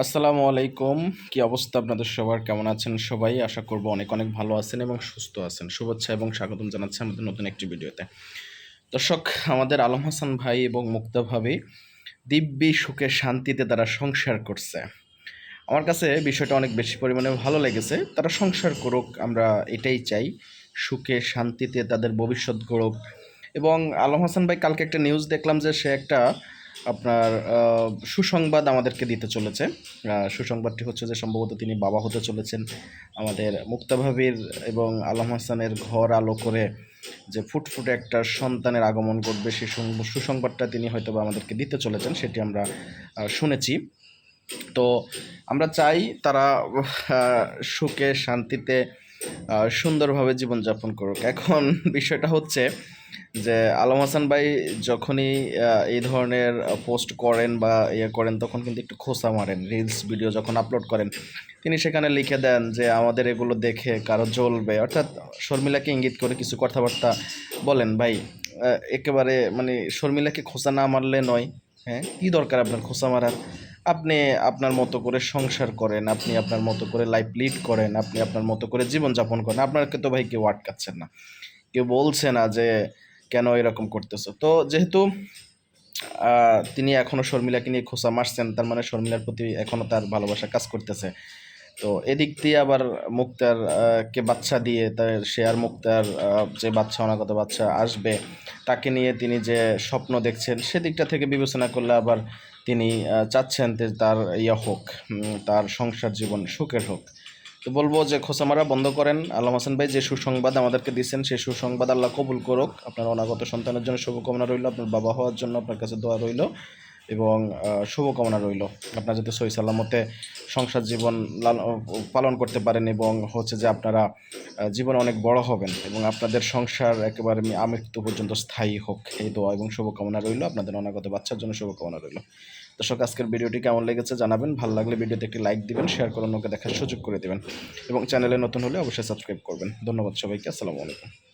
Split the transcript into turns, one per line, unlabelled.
আসসালামু আলাইকুম। কি অবস্থা আপনাদের সবার? কেমন আছেন সবাই? আশা করব অনেক অনেক ভালো আছেন এবং সুস্থ আছেন। শুভেচ্ছা এবং স্বাগতম জানাচ্ছি আমাদের নতুন একটি ভিডিওতে। দর্শক, আমাদের আলম হাসান ভাই এবং মুক্তা ভাবি দিব্যি সুখে শান্তিতে তারা সংসার করছে। আমার কাছে বিষয়টা অনেক বেশি পরিমাণে ভালো লেগেছে। তারা সংসার করুক, আমরা এটাই চাই। সুখে শান্তিতে তাদের ভবিষ্যৎ গড়ুক। এবং আলম হাসান ভাই, কালকে একটা নিউজ দেখলাম যে সে একটা আপনার সুসংবাদ আমাদেরকে দিতে চলেছে। সুসংবাদটি হচ্ছে যে সম্ভবত তিনি বাবা হতে চলেছেন। আমাদের মুক্তাভাবির এবং আলম হাসানের ঘর আলো করে যে ফুটফুটে একটা সন্তানের আগমন ঘটবে, সেই সুসংবাদটা তিনি হয়তো আমাদেরকে দিতে চলেছেন, সেটি আমরা শুনেছি। তো আমরা চাই তারা সুখে, শান্তিতে সুন্দরভাবে জীবনযাপন করুক। এখন বিষয়টা হচ্ছে যে আলম হাসান ভাই যখনই এই ধরনের পোস্ট করেন বা ইয়ে করেন, তখন কিন্তু একটু খোসা মারেন রিলস ভিডিও যখন আপলোড করেন। তিনি সেখানে লিখে দেন যে, আমাদের এগুলো দেখে কারও জ্বলবে। অর্থাৎ শর্মিলাকে ইঙ্গিত করে কিছু কথাবার্তা বলেন, ভাই একেবারে মানে শর্মিলাকে খোসা না মারলে নয় হ্যাঁ? কী দরকার আপনার খোসা মারার? আপনি আপনার মতো করে সংসার করেন, আপনি আপনার মতো করে লাইফ লিড করেন, আপনি আপনার মতো করে জীবনযাপন করেন, আপনাকে তো ভাই কেউ আটকাচ্ছেন না। কেউ বলছে না যে, কেন এরকম করতেছো? তো যেহেতু তিনি এখনও শর্মিলাকে নিয়ে খোসা মারছেন, তার মানে শর্মিলার প্রতি এখনও তার ভালোবাসা কাজ করতেছে। তো এদিক দিয়ে আবার মুক্তার কে বাচ্চা দিয়ে তার, সে আর মুক্তার যে বাচ্চা, অনাগত বাচ্চা আসবে, তাকে নিয়ে তিনি যে স্বপ্ন দেখছেন, সেদিকটা থেকে বিবেচনা করলে আবার তিনি চাচ্ছেন যে তার ইয়া হোক তার সংসার জীবন সুখের হোক। তো বলব যে খোসামারা, বন্ধ করেন। আল্লাহ হাসান ভাই যে সুসংবাদ আমাদেরকে দিচ্ছেন সেই সুসংবাদ আল্লাহ কবুল করুক। আপনার অনাগত সন্তানের জন্য শুভকামনা রইল, আপনার বাবা হওয়ার জন্য আপনার কাছে দোয়া রইল এবং শুভকামনা রইল। আপনার যাতে সই সালামতে সংসার জীবন পালন করতে পারেন এবং হচ্ছে যে আপনারা জীবন অনেক বড় হবেন এবং আপনাদের সংসার একেবারে আমৃত্যু পর্যন্ত স্থায়ী হোক। এই দোয়া এবং শুভকামনা রইল। আপনাদের অনাগত বাচ্চার জন্য শুভকামনা রইল। দর্শক, আজকের ভিডিওটি কেমন লেগেছে জানাবেন। ভালো লাগলে ভিডিওতে একটি লাইক দিবেন, শেয়ার করে অন্যকে দেখার সুযোগ করে দেবেন এবং চ্যানেলে নতুন হলে অবশ্যই সাবস্ক্রাইব করবেন। ধন্যবাদ সবাইকে। আসসালামু আলাইকুম।